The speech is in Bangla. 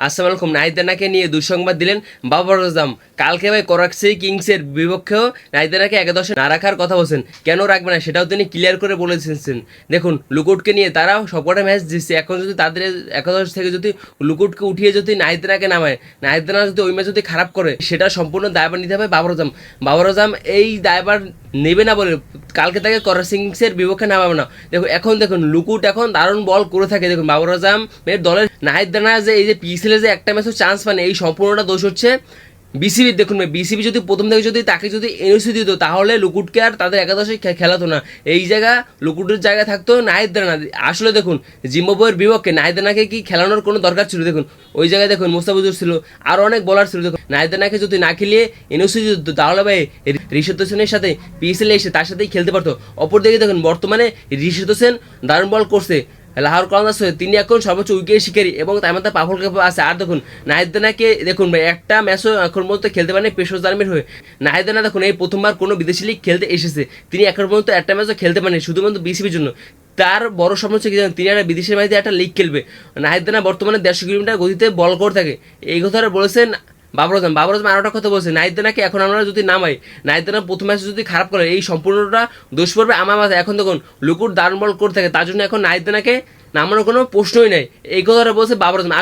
আসসালামু আলাইকুম। নাহিদানাকে নিয়ে দুঃসংবাদ দিলেন বাবর আজম কালকে ভাই করাক্সি কিংসের বিপক্ষেও নাহিদানাকে একাদশে না রাখার কথা বলছেন। কেন রাখবে না সেটাও তিনি ক্লিয়ার করে বলেছেন। দেখুন, লুকুটকে নিয়ে তারাও সবকটা ম্যাচ দিচ্ছে এখন যদি তাদের একাদশ থেকে যদি লুকুটকে উঠিয়ে যদি নাহিদানাকে নামায়, নাহিদানা যদি ওই ম্যাচ যদি খারাপ করে, সেটা সম্পূর্ণ দায়ভার নিতে হবে বাবর আজম বাবর আজম এই দায়ভার নেবে না বলে কালকে তাকে করাসিংসের বিপক্ষে নামাবে না। দেখো এখন দেখুন, লুকুট এখন দারুণ বল করে থাকে। দেখুন, বাবর আজম, এর দলের নাহিদ দানা যে, এই যে পিসিলে যে একটা ম্যাচও চান্স পান, এই সম্পূর্ণটা দোষ হচ্ছে। বিসিবি দেখুন বিসিবি যদি প্রথম থেকে যদি তাকে যদি এনওসি দিত, তাহলে লুকুটকে আর তাদের একাদশে খেলাতো না। এই জায়গা লুকুটের জায়গায় থাকতো নাহিদ দানা আসলে দেখুন, জিম্বাবুয়ের বিপক্ষে নাহিদ কি খেলানোর কোনো দরকার ছিল? দেখুন, ওই জায়গায় দেখুন, মোস্তাফিজুর ছিল, আর অনেক বলার ছিল। দেখুন নাহিদ যদি না খেলিয়ে এনওসি দিত, তাহলে ভাই ঋষদ হোসেনের সাথে পিএসএল এসে তার সাথেই খেলতে পারতো। অপরদিকে দেখুন, বর্তমানে ঋষদ হোসেন দারুণ বল করছে। লাহোর কলমাস তিনি এখন সর্বোচ্চ উইকেট শিকারী এবং তার মধ্যে পাফল কাপ আছে। আর দেখুন নাহিদানাকে দেখুন ভাই, একটা ম্যাচও এখন পর্যন্ত খেলতে পারেনি পেশোর জার্মির হয়ে। নাহিদানা দেখুন, এই প্রথমবার কোনো বিদেশি লিগ খেলতে এসেছে। তিনি এখন পর্যন্ত একটা ম্যাচও খেলতে পারেনি, শুধুমাত্র বিসিবির জন্য। তার বড় হচ্ছে কি জানেন, তিনি একটা বিদেশের মাঝে একটা লিগ খেলবে। নাহিদানা বর্তমানে দেড়শো কিলোমিটার গতিতে বল করে থাকে। এই কথাটা বলেছেন বাবর আজম আরও কথা বলছে নাইদানাকে এখন আমরা যদি নামাই? নাইদানা প্রথম ম্যাচে যদি খারাপ করে, এই সম্পূর্ণটা দোষ পড়বে আমার মাথায়। এখন দেখুন, লুকুর দারুণ বল করে থাকে, তার জন্য এখন নাইদানাকে নামানোর কোনো প্রশ্নই নেই। এই কথাটা বলছে বাবর আজম